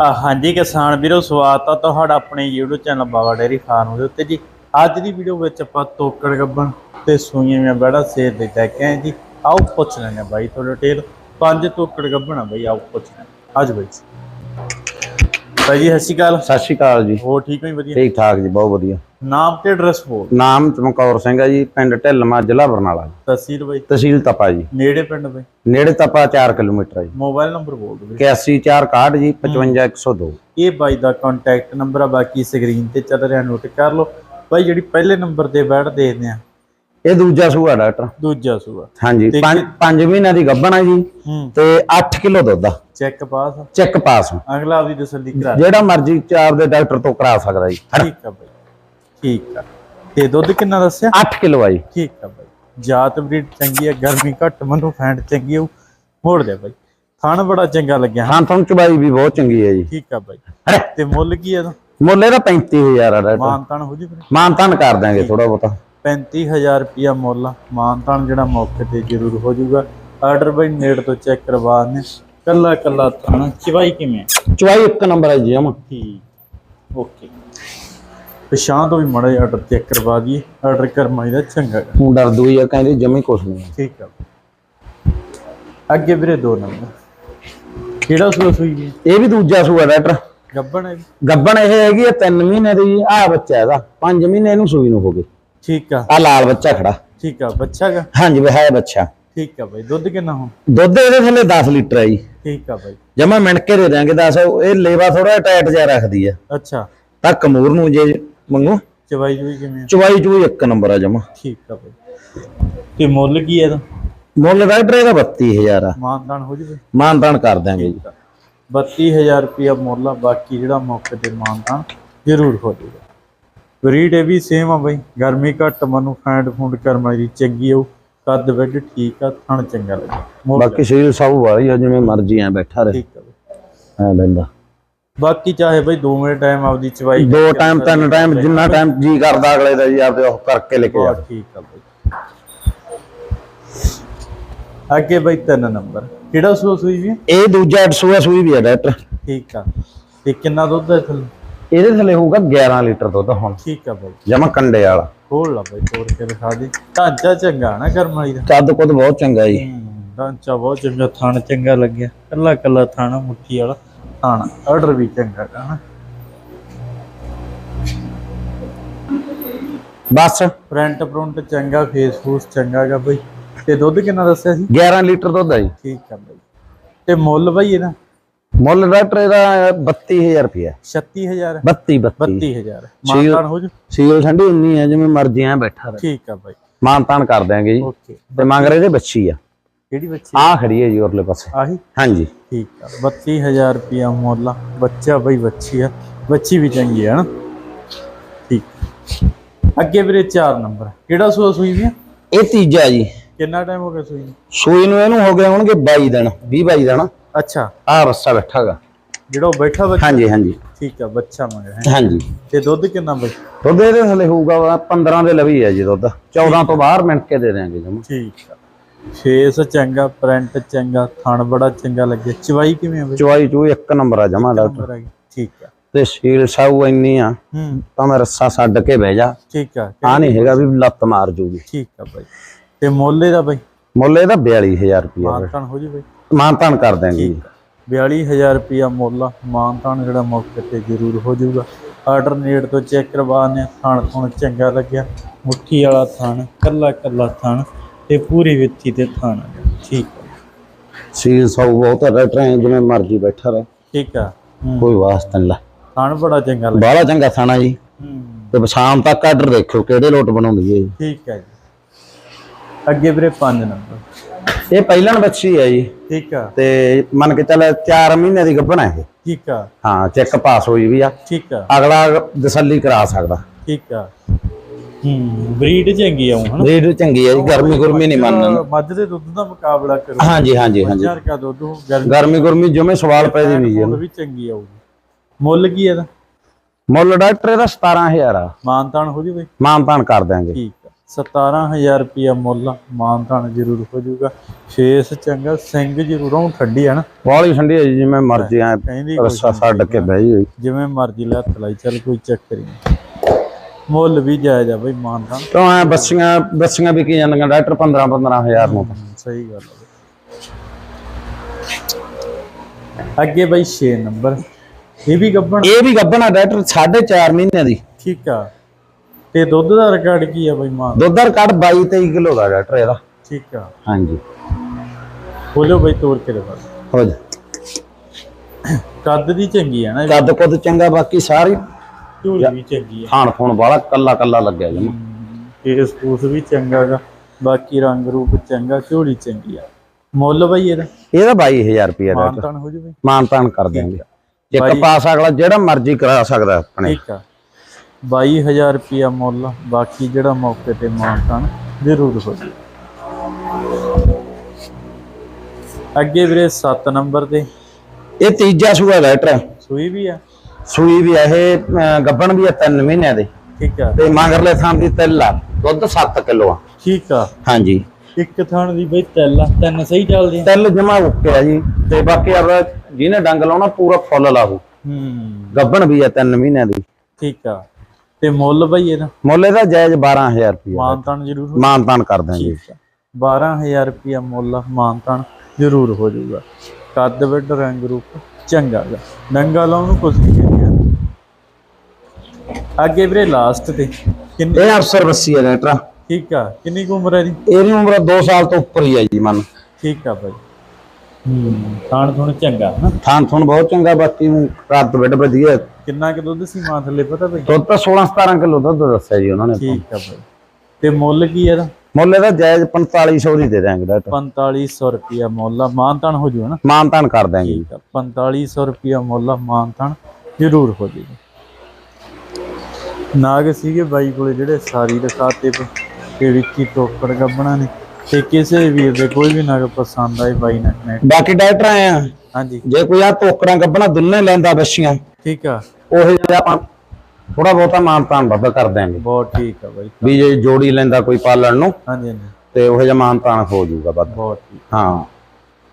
ਹਾਂਜੀ ਕਿਸਾਨ ਵੀਰੋ, ਸਵਾਗਤ ਆ ਤੁਹਾਡਾ ਆਪਣੇ YouTube channel Baba dairy farm ਦੇ ਉੱਤੇ ਜੀ। ਅੱਜ ਦੀ ਵੀਡੀਓ ਵਿੱਚ ਆਪਾਂ ਤੋਕੜ ਗੱਬਣ ਤੇ ਸੂਈਆਂ ਮੈਂ ਬੜਾ ਸੇਰ ਦੇ ਲੈ ਕੇ ਆਏ ਜੀ। ਆਓ ਪੁੱਛ ਲੈਣੇ ਬਾਈ, ਤੁਹਾਡਾ ਡਿਟੇਲ ਪੰਜ ਤੋਕੜ ਗੱਬਣ ਆ ਬਾਈ, ਆਓ ਪੁੱਛ ਲੈਣੇ ਅੱਜ ਬਾਈ ਬਾਈ ਜੀ ਸਤਿ ਸ਼੍ਰੀ ਅਕਾਲ। ਸਤਿ ਸ਼੍ਰੀ ਅਕਾਲ ਜੀ। ਹੋਰ ਠੀਕ ਹੋ ਜੀ ਵਧੀਆ? ਠੀਕ ਠਾਕ ਜੀ ਬਹੁਤ ਵਧੀਆ। ਨਾਮ ਤੇ ਐਡਰੈਸ ਬੋਲ ਨਾਮ ਚਮਕੌਰ ਸਿੰਘ ਹੈ ਜੀ ਪਿੰਡ ਢਿੱਲਮਾ ਜ਼ਿਲ੍ਹਾ ਬਰਨਾਲਾ। ਤਹਿਸੀਲ ਬਾਈ? ਤਹਿਸੀਲ ਤਪਾ ਜੀ। ਨੇੜੇ ਪਿੰਡ ਬਾਈ? ਨੇੜੇ ਤਪਾ 4 ਕਿਲੋਮੀਟਰ ਹੈ ਜੀ। ਮੋਬਾਈਲ ਨੰਬਰ ਬੋਲ ਦਿਓ ਵੀਰੇ। 81461 ਜੀ 55102 ਇਹ ਬਾਈ ਦਾ ਕੰਟੈਕਟ ਨੰਬਰ ਆ ਬਾਕੀ ਸਕਰੀਨ ਤੇ ਚੱਲ ਰਿਹਾ ਨੋਟ ਕਰ ਲਓ। ਬਾਈ ਜਿਹੜੀ ਪਹਿਲੇ ਨੰਬਰ ਤੇ ਬੈਠ ਦੇਖਦੇ ਆ ਇਹ ਦੂਜਾ ਸੂਆ ਡਾਕਟਰ। ਦੂਜਾ ਸੂਆ। ਹਾਂਜੀ ਤੇ 5 5 ਮਹੀਨਿਆਂ ਦੀ ਗੱਭਣ ਹੈ ਜੀ ਤੇ 8 ਕਿਲੋ ਦੁੱਧ ਆ। ਚੈੱਕ ਪਾਸ ਚੈੱਕ ਪਾਸ ਅਗਲਾ ਆਪਦੀ ਤਸੱਲੀ ਕਰਾ ਜਿਹੜਾ ਮਰਜ਼ੀ ਚਾਰ ਦੇ ਡਾਕਟਰ ਤੋਂ ਕਰਾ ਸਕਦਾ ਜੀ। ਠੀਕ ਆ ਬਾਈ। ਠੀਕ ਆ। ਤੇ ਦੁੱਧ ਕਿੰਨਾ ਦੱਸਿਆ? 8 ਕਿਲੋ ਆ ਜੀ। ਠੀਕ ਆ ਬਾਈ। ਜਾਤ ਬਰੀਡ ਚੰਗੀ ਆ ਗਰਮੀ ਘੱਟ ਮਨੂੰ ਫੈਂਟ ਚੰਗੀ ਆ ਮੋੜ ਦੇ ਬਾਈ। ਥਣ ਬੜਾ ਚੰਗਾ ਲੱਗਿਆ ਹਾਂ ਤੁਹਾਨੂੰ ਚਬਾਈ ਵੀ ਬਹੁਤ ਚੰਗੀ ਹੈ ਜੀ। ਠੀਕ ਆ ਬਾਈ। ਤੇ ਮੁੱਲ ਕੀ ਆ ਇਹਦਾ? ਮੁੱਲ ਇਹਦਾ 35000 ਆ ਡਾਕਟਰ। ਮਾਨਤਾਨ ਹੋ ਜੀ ਵੀਰੇ ਮਾਨਤਾਨ ਕਰ ਦਾਂਗੇ ਥੋੜਾ ਬਹੁਤਾ। 35000 ਰੁਪਿਆ ਮੁੱਲ ਮਾਨਤਾਨ ਜਿਹੜਾ ਮੌਕੇ ਤੇ ਜ਼ਰੂਰ ਹੋ ਜਾਊਗਾ। ਆਰਡਰ ਬਾਈ ਨੇੜ ਤੋਂ ਚੈੱਕ ਕਰਵਾ ਨੇ ਕੱਲਾ ਕੱਲਾ ਥਣ। ਚਵਾਈ ਕਿਵੇਂ? ਚਵਾਈ ਇੱਕ ਨੰਬਰ ਹੈ ਜੀ ਠੀਕ ਓਕੇ। ਪਛਾਣ ਤੋਂ ਵੀ ਮੜਾ ਆਰਡਰ ਚੈੱਕ ਕਰਵਾ ਦਈਏ। ਆਰਡਰ ਕਰਮਾਈ ਦਾ ਚੰਗਾ। ਹੁਣ ਡਰ ਦੂਈ ਆ ਕਹਿੰਦੇ ਜਮੀ ਕੁਛ ਨਹੀਂ ਹੈ। ਠੀਕ ਆ। ਅੱਗੇ ਵੀਰੇ ਦੋ ਨੰਬਰ। ਕਿਹੜਾ ਸੂਆ ਸੂਈ ਜੀ ਇਹ ਵੀ ਦੂਜਾ ਸੂਆ ਡਾਕਟਰ ਗੱਬਣ ਹੈ? ਗੱਬਣ ਇਹ ਹੈਗੀ ਆ 3 ਮਹੀਨੇ ਦੀ। ਆ ਬੱਚਾ ਇਹਦਾ। 5 ਮਹੀਨੇ ਇਹਨੂੰ ਸੂਈ ਨੂੰ ਹੋ ਗਏ। ਠੀਕ ਆ। ਆ ਲਾਲ ਬੱਚਾ ਖੜਾ। ਠੀਕ ਆ ਬੱਚਾ ਗਾ? ਹਾਂਜੀ ਵੀ ਹੈ ਬੱਚਾ। ਠੀਕ ਆ ਬਾਈ ਦੁੱਧ ਕਿੰਨਾ ਹੁਣ? ਦੁੱਧ ਇਹਦੇ ਥੱਲੇ 10 ਲੀਟਰ ਆ ਜੀ। ਠੀਕ ਆ ਬਾਈ। ਜਮਾ ਮਿਣ ਕੇ ਦੇ ਦਿਆਂਗੇ 10 ਇਹ ਲੇਵਾ ਥੋੜਾ ਟਾਈਟ ਜਿਹਾ ਰੱਖਦੀ ਆ। ਅੱਛਾ। ਤਾਂ ਕਮੂਰ ਨੂੰ ਜੇ ਮੰਗੋ। ਚਵਾਈ ਜੂਈ ਕਿਵੇਂ ਆ? ਚਵਾਈ ਚੂਈ ਇੱਕ ਨੰਬਰ ਆ ਜਮਾ। ਠੀਕ ਆ ਬਾਈ। ਤੇ ਮੁੱਲ ਕੀ ਹੈ ਇਹਦਾ? ਮੁੱਲ ਰਾਈਡਰ ਇਹਦਾ 32000 ਆ। ਮਾਨਦਾਨ ਹੋ ਜੂਵੇ? ਮਾਨਤਾਨ ਕਰ ਦਿਆਂਗੇ ਜੀ। 32000 ਰੁਪਿਆ ਮੁੱਲ ਆ ਬਾਕੀ ਜਿਹੜਾ ਮੌਕੇ ਤੇ ਮਾਨਦਾਨ ਜ਼ਰੂਰ ਹੋ ਜਾਊਗਾ ਬਰੀਡ ਇਹ ਵੀ ਸੇਮ ਆ ਬਾਈ। ਗਰਮੀ ਘੱਟ ਮਨੂੰ ਫੈਂਡ ਫੂਡ ਕਰਮਾਈ ਦੀ ਚੰਗੀ ਆਉ ਕੱਦ ਵੱਡ ਠੀਕ ਆ ਥਣ ਚੰਗਾ ਲੱਗਾ। ਮੁੱਲ ਬਾਕੀ ਸ਼ਰੀਰ ਸਭ ਵਾਲੀ ਆ ਜਿਵੇਂ ਮਰਜ਼ੀ ਆ ਬੈਠਾ ਰਹੇ। ਠੀਕ ਆ ਬਾਈ। ਐ ਲੈਂਦਾ ਬਾਕੀ ਚਾਹੇ ਬਾਈ ਦੋ ਮਿੰਟ ਟਾਈਮ ਆਪਦੀ ਚਵਾਈ ਦੋ ਟਾਈਮ ਤਿੰਨ ਟਾਈਮ ਜਿੰਨਾ ਟਾਈਮ ਜੀ ਕਰਦਾ ਅਗਲੇ ਦਾ ਜੀ ਆਪਦੇ ਉਹ ਕਰਕੇ ਲੈ ਕੇ ਜਾ ਠੀਕ ਆ ਬਾਈ। ਅੱਗੇ ਬਾਈ ਤਿੰਨ ਨੰਬਰ। ਕਿਹੜਾ ਸੂਆ ਸੂਈ ਵੀ ਹੈ? ਇਹ ਦੂਜਾ ਸੂਈ ਵੀ ਆ ਡਾਕਟਰ। ਠੀਕ ਆ। ਤੇ ਕਿੰਨਾ ਦੁੱਧ ਹੈ ਥੱਲੇ ਇਹਦੇ ਥੱਲੇ ਹੋਊਗਾ 11 ਲੀਟਰ ਦੁੱਧ ਹੁਣ। ਠੀਕ ਆ ਬਾਈ। ਜਮਾ ਕੰਡੇ ਵਾਲਾ। ਖੋਲ ਲਾ ਬਾਈ ਤੋੜ ਕੇ ਦਿਖਾ ਦੇ। ਢਾਂਚਾ ਚੰਗਾ ਨਾ ਕਰਮਾਈ ਦਾ। ਕੱਦ ਕੁੱਦ ਬਹੁਤ ਚੰਗਾ ਜੀ। ਢਾਂਚਾ ਬਹੁਤ ਚੰਗਾ ਥਣ ਚੰਗਾ ਲੱਗਿਆ। ਕੱਲਾ ਕੱਲਾ ਥਾਣਾ ਮੁੱਠੀ ਵਾਲਾ। ਥਾਣਾ ਆਰਡਰ ਵੀ ਚੰਗਾ ਗਾ ਨਾ। ਬਸ। ਫਰੰਟ ਫਰੰਟ ਚੰਗਾ ਫੇਸ ਫੂਸ ਚੰਗਾ ਗਾ ਬਾਈ। ਤੇ ਦੁੱਧ ਕਿੰਨਾ ਦੱਸਿਆ ਸੀ? 11 ਲੀਟਰ ਦੁੱਧ ਆ ਜੀ। ਠੀਕ ਆ ਬਾਈ। ਤੇ ਮੁੱਲ ਬਾਈ ਇਹਦਾ? ਮੁੱਲ ਡਾਕਟਰ ਇਹਦਾ 32000 ਰੁਪਇਆ 36000 32 32 32000 ਮਾਨਤਾਨ ਹੋ ਜੂ? ਸੀਲ ਠੰਡੀ ਉਨੀ ਹੈ ਜਿਵੇਂ ਮਰਜ਼ੀ ਐ ਬੈਠਾ ਰਹੇ। ਠੀਕ ਆ ਬਾਈ। ਮਾਨਤਾਨ ਕਰ ਦਿਆਂਗੇ ਜੀ। ਓਕੇ। ਤੇ ਮੰਗ ਰਹੇ ਦੇ ਬੱਚੀ ਆ। ਕਿਹੜੀ ਬੱਚੀ? ਆ ਖੜੀ ਹੈ ਜੀ ਉਰਲੇ ਪਾਸੇ। ਆਹੀ? ਹਾਂਜੀ। ਠੀਕ ਆ। 32000 ਰੁਪਿਆ ਮੁੱਲ ਆ। ਬੱਚਾ ਬਈ ਬੱਚੀ ਆ। ਬੱਚੀ ਵੀ ਚੰਗੀ ਆ ਨਾ ਠੀਕ। ਅੱਗੇ ਵੀਰੇ 4 ਨੰਬਰ। ਕਿਹੜਾ ਸੂਆ ਸੂਈ ਵੀ ਆ? ਇਹ ਤੀਜਾ ਜੀ। ਕਿੰਨਾ ਟਾਈਮ ਹੋ ਗਿਆ ਸੂਈ ਨੂੰ? ਸੂਈ ਨੂੰ ਇਹਨੂੰ ਹੋ ਗਏ ਹੋਣਗੇ 22 ਦਿਨ 20 22 ਦਿਨ। ਅੱਛਾ। ਆ ਰੱਸਾ ਬੈਠਾਗਾ। ਜਿਹੜਾ ਉਹ ਬੈਠਾ ਬੱਚਾ? ਹਾਂਜੀ ਹਾਂਜੀ। ਠੀਕ ਆ ਬੱਚਾ ਮੰਗਿਆ ਹੈ। ਹਾਂਜੀ। ਤੇ ਦੁੱਧ ਕਿੰਨਾ ਬਈ ਦੁੱਧ ਇਹਦੇ ਥੱਲੇ ਹੋਊਗਾ ਵਾ 15 ਦੇ ਲਵੀ ਹੈ ਜੀ ਦੁੱਧ। 14 ਤੋਂ ਬਾਹਰ ਮਿੰਟ ਕੇ ਦੇ ਦਿਆਂਗੇ ਜਮ। ਠੀਕ ਆ। ਫੇਸ ਚੰਗਾ ਪ੍ਰਿੰਟ ਚੰਗਾ ਥਣ ਬੜਾ ਚੰਗਾ ਲੱਗਿਆ। ਚਵਾਈ ਕਿਵੇਂ ਆ ਬਈ? ਚਵਾਈ ਚੂ ਇੱਕ ਨੰਬਰ ਆ ਜਮਾ ਡਾਕਟਰ। ਠੀਕ ਆ। ਤੇ ਸੀਲ ਸਾਊ ਇੰਨੀ ਆ ਹੂੰ। ਤਾਂ ਮੈਂ ਰੱਸਾ ਛੱਡ ਕੇ ਬਹਿ ਜਾ। ਠੀਕ ਆ। ਆ ਨਹੀਂ ਹੈਗਾ ਵੀ ਲੱਤ ਮਾਰ ਜੂਗੀ। ਠੀਕ ਆ ਬਈ। ਤੇ ਮੁੱਲ ਇਹਦਾ ਬਈ? ਮੁੱਲ ਇਹਦਾ 42000 ਰੁਪਇਆ ਮਾਨਤਾਨ ਹੋ ਜੂ ਬਈ। ਮਾਨਤਾਨ ਕਰ ਦਿਆਂਗੇ ਜੀ। 42000 ਰੁਪਿਆ ਮੁੱਲ ਆ। ਮਾਨਤਾਨ ਜਿਹੜਾ ਮੌਕੇ ਤੇ ਜ਼ਰੂਰ ਹੋ ਜਾਊਗਾ। ਆਰਡਰ ਨੇੜ ਤੋਂ ਚੈੱਕ ਕਰਵਾਣੇ ਥਣ ਥਣ ਚੰਗਾ ਲੱਗਿਆ। ਮੁੱਠੀ ਵਾਲਾ ਥਣ ਕੱਲਾ ਕੱਲਾ ਥਣ ਤੇ ਪੂਰੀ ਵਿੱਥੀ ਤੇ ਥਣ। ਠੀਕ ਸੀਲ ਸਾਊ ਬਹੁਤ ਡਾਕਟਰ ਐਂ ਜਿਵੇਂ ਮਰਜ਼ੀ ਬੈਠਾ ਰਹੇ। ਠੀਕ ਆ। ਹੂੰ। ਕੋਈ ਵਾਸਤਾ ਨਹੀਂ ਲਾ। ਥਣ ਬੜਾ ਚੰਗਾ ਲੱਗਿਆ। ਬਾਹਲਾ ਚੰਗਾ ਥਾਣਾ ਜੀ। ਹੂੰ। ਤੇ ਸ਼ਾਮ ਤੱਕ ਆਰਡਰ ਦੇਖਿਓ ਕਿਹੜੇ ਲੋਟ ਬਣਾਉਂਦੀ ਹੈ ਜੀ ਠੀਕ ਹੈ ਜੀ। ਅੱਗੇ ਵੀਰੇ 5 ਨੰਬਰ। ਇਹ ਪਹਿਲਣ ਬੱਚੀ ਹੈ ਜੀ। ਠੀਕ ਆ। ਤੇ ਮੰਨ ਕੇ ਚੱਲ 4 ਮਹੀਨੇ ਦੀ ਗੱਭਣ ਹੈ ਇਹ। ਠੀਕ ਆ। ਹਾਂ ਚੈੱਕ ਪਾਸ ਹੋਈ ਵੀ ਆ। ਠੀਕ ਆ। ਅਗਲਾ ਤਸੱਲੀ ਕਰਾ ਸਕਦਾ। ਠੀਕ ਆ। ਹੂੰ ਬਰੀਡ ਚੰਗੀ ਆਉਂ ਹਨਾ? ਰੇਟ ਚੰਗੀ ਹੈ ਜੀ ਗਰਮੀ ਗੁਰਮੀ ਨਹੀਂ ਮੰਨਣ। ਮੱਝ ਦੇ ਦੁੱਧ ਦਾ ਮੁਕਾਬਲਾ ਕਰੋ। ਹਾਂਜੀ ਹਾਂਜੀ ਹਾਂਜੀ। ਕਾ ਦੁੱਧ ਗਰਮੀ ਗਰਮੀ ਜਿਵੇਂ ਸਵਾਲ ਪੈ ਦੀ ਨਹੀਂ ਜੀ ਵੀ ਚੰਗੀ ਆਊਗੀ ਮੁੱਲ ਕੀ ਇਹਦਾ? ਮੁੱਲ ਡਾਕਟਰ ਇਹਦਾ 17000 ਆ। ਮਾਨਤਾਨ ਹੋ ਜੀ ਬਈ। ਮਾਨਤਾਨ ਕਰ ਦਿਆਂਗੇ। ਠੀਕ ਆ 17000 ਰੁਪਿਆ ਮੁੱਲ ਮਾਨਤਾਨ ਜ਼ਰੂਰ ਹੋ ਜਾਊਗਾ। ਫੇਸ ਚੰਗਾ ਸਿੰਘ ਜ਼ਰੂਰ ਠੰਡੀ ਹੈ ਨਾ। ਬਾਲੀ ਠੰਡੀ ਹੈ ਜੀ ਜਿਵੇਂ ਮਰਜ਼ੀ ਐ ਰੱਸਾ ਛੱਡ ਕੇ ਬਹਿ ਜੀ ਜਿਵੇਂ ਮਰਜ਼ੀ ਲੈ ਹੱਥ ਲਾਈ ਚੱਲ ਕੋਈ ਚੱਕਰ ਨਹੀਂ ਮੁੱਲ ਵੀ ਜਾਇਜ਼ ਆ ਬਈ ਮਾਨਤਾਨ ਤਾਂ ਐ ਬੱਸੀਆਂ ਬੱਸੀਆਂ ਵੀ ਕੀ ਜਾਂਦੀਆਂ ਡਾਕਟਰ 15 15000 ਨੂੰ। ਸਹੀ ਗੱਲ ਹੈ ਅੱਗੇ ਬਈ 6 ਨੰਬਰ। ਇਹ ਵੀ ਗੱਬਣ ਇਹ ਵੀ ਗੱਭਣਾ ਡਾਕਟਰ 4.5 ਮਹੀਨਿਆਂ ਦੀ। ਠੀਕ ਆ। ਤੇ ਦੁੱਧ ਦਾ ਰਿਕਾਰਡ ਕੀ ਆ ਬਈ ਮਾਂ ਦੁੱਧ ਦਾ ਕੱਢ 22 23 ਕਿਲੋ ਦਾ ਡਾਕਟਰ ਇਹਦਾ ਠੀਕ ਆ। ਹਾਂਜੀ। ਬੋਲੋ ਬਈ ਤੋੜ ਕੇ ਦਿਖਾ। ਹੋ ਜਾ। ਕੱਦ ਦੀ ਚੰਗੀ ਆ ਨਾ ਕੱਦ ਕੁੱਦ ਚੰਗਾ ਬਾਕੀ ਸਾਰੀ ਝੋਲੀ ਵੀ ਚੰਗੀ ਆ। ਖਾਣ ਖੂਣ ਵਾਲਾ ਕੱਲਾ ਕੱਲਾ ਲੱਗਿਆ ਜਮਾ। ਕੇਸ ਕੂਸ ਵੀ ਚੰਗਾ ਗਾ ਬਾਕੀ ਰੰਗ ਰੂਪ ਚੰਗਾ ਝੋਲੀ ਚੰਗੀ ਆ। ਮੁੱਲ ਬਈ ਇਹਦਾ? ਇਹਦਾ 22000 ਰੁਪਏ ਦਾ। ਮਾਨਤਾਨ ਹੋ ਜੂਵੇ ਮਾਨਤਾਨ ਕਰ ਦਿਆਂਗੇ। ਜੇ ਬਾਈ- ਕਪਾਸ ਅਗਲਾ ਜਿਹੜਾ ਮਰਜ਼ੀ ਕਰਾ ਸਕਦਾ ਆਪਣੇ। ਠੀਕ ਆ। 22000 ਰੁਪਿਆ ਮੁੱਲ ਬਾਕੀ ਜਿਹੜਾ ਮੌਕੇ ਤੇ ਮਾਨਤਾਨ ਜ਼ਰੂਰ ਹੋ ਜੂ ਅੱਗੇ ਵੀਰੇ 7 ਨੰਬਰ ਤੇ। ਇਹ ਤੀਜਾ ਸੂਆ ਲੈਟਰ ਸੂਈ ਵੀ ਆ? ਸੂਈ ਵੀ ਆ ਇਹ ਗੱਭਣ ਵੀ ਆ 3 ਮਹੀਨਿਆਂ ਦੇ। ਠੀਕ ਆ। ਤੇ ਮਗਰਲੇ ਥਾਂ ਦੀ ਤਿੱਲ ਆ ਦੁੱਧ 7 ਕਿਲੋ ਆ। ਠੀਕ ਆ। ਹਾਂਜੀ। ਇੱਕ ਥਣ ਦੀ ਬਈ ਤਿੰਨ ਤਿੰਨ ਸਹੀ ਚੱਲਦੇ ਆ। ਤਿੱਲ ਜਮਾ ਉੱਕਿਆ ਜੀ। ਤੇ ਬਾਕੀ ਆਪਣਾ ਜਿਹਨੇ ਡੰਗ ਲਾਉਣਾ ਪੂਰਾ ਫੁੱਲ ਲਾਹੂ। ਹੂੰ। ਗੱਭਣ ਵੀ ਆ 3 ਮਹੀਨਿਆਂ ਦੀ। ਠੀਕ ਆ। ਤੇ ਮੁੱਲ ਬਈ ਇਹਦਾ? ਮੁੱਲ ਇਹਦਾ ਜਾਇਜ਼ 12000 ਰੁਪਏ ਮਾਨਤਾਨ ਜ਼ਰੂਰ ਹੋ ਮਾਨਤਾਨ ਕਰ ਦਾਂਗੇ ਠੀਕ ਆ 12000 ਰੁਪਿਆ ਮੁੱਲ ਮਾਨਤਾਨ ਜ਼ਰੂਰ ਹੋ ਜਾਊਗਾ। ਕੱਦ ਵਿੱਡ ਰੰਗ ਰੂਪ ਚੰਗਾ ਗਾ। ਨੰਗਾ ਲਾਉਣ ਨੂੰ ਕੁਝ ਨਹੀਂ ਕਹਿੰਦੇ ਅੱਗੇ ਵੀਰੇ ਲਾਸਟ ਤੇ ਕਿੰਨੀ ਇਹ ਅਫਸਰ ਬੱਸੀ ਹੈ ਲੈਟਰ ਠੀਕ ਆ ਕਿੰਨੀ ਕੁ ਉਮਰ ਹੈ ਜੀ ਇਹਦੀ ਉਮਰ 2 ਸਾਲ ਤੋਂ ਉੱਪਰ ਹੀ ਹੈ ਜੀ ਮਨ। ਠੀਕ ਆ ਬਾਈ। ਹੂੰ ਖਾਣ ਥੋਣ ਚੰਗਾ ਨਾ ਥਾਂ ਥੁਣ ਬਹੁਤ ਚੰਗਾ ਬਾਕੀ ਨੂੰ ਰਾਤ ਬੈੱਡ ਵਧੀਆ। ਕਿੰਨਾ ਕਿ ਦੁੱਧ ਸੀ ਮਾਂ ਥੱਲੇ ਪਤਾ ਬਈ? ਦੁੱਧ ਤਾਂ 16 17 ਕਿਲੋ ਦੁੱਧ ਦੱਸਿਆ ਜੀ ਉਹਨਾਂ ਨੇ ਠੀਕ ਆ ਬਾਈ। ਤੇ ਮੁੱਲ ਕੀ ਇਹਦਾ? ਮੁੱਲ ਇਹਦਾ ਜਾਇਜ਼ 4500 ਦੀ ਦੇ ਦਾਂਗੇ ਡਾਕਟਰ 4500 ਰੁਪਿਆ ਮੁੱਲ ਆ ਮਾਨਤਾਨ ਹੋ ਜੂ ਨਾ ਮਾਨਤਾਨ ਕਰ ਦਾਂਗੇ ਜੀ। ਠੀਕ ਆ 4500 ਰੁਪਿਆ ਮੁੱਲ ਆ ਮਾਨਤਾਨ ਜ਼ਰੂਰ ਹੋ ਜੂਗਾ ਨਾਗ ਸੀਗੇ ਬਾਈ ਕੋਲੇ ਜਿਹੜੇ ਸਾਰੀ ਦਿਖਾਤੇ ਤੇ ਵਿੱਕੀ ਟੋਕੜ ਗੱਬਣਾ ਨੇ। ਤੇ ਕਿਸੇ ਵੀਰ ਦੇ ਕੋਈ ਵੀ ਨਗ ਪਸੰਦ ਆਏ ਬਾਈ ਨੇ ਨੇ- ਬਾਕੀ ਡਾਕਟਰ ਆਏ ਆ। ਹਾਂਜੀ। ਜੇ ਕੋਈ ਆ ਟੋਕਰਾਂ ਗੱਬਣਾ ਦੁੰਨੇ ਲੈਂਦਾ ਬੱਛੀਆਂ ਠੀਕ ਆ। ਉਹ ਜਿਹੜਾ ਆਪਾਂ ਥੋੜਾ ਬਹੁਤਾ ਮਾਨਤਾਨ ਵੱਧ ਕਰ ਦਾਂਗੇ ਬਹੁਤ ਠੀਕ ਆ ਬਾਈ। ਵੀ ਜੇ ਜੋੜੀ ਲੈਂਦਾ ਕੋਈ ਪਾਲਣ ਨੂੰ ਹਾਂਜੀ ਹਾਂਜੀ। ਤੇ ਉਹ ਜਿਹਾ ਮਾਨਤਾਨ ਹੋ ਜਾਊਗਾ ਵੱਧ। ਬਹੁਤ ਠੀਕ। ਹਾਂ।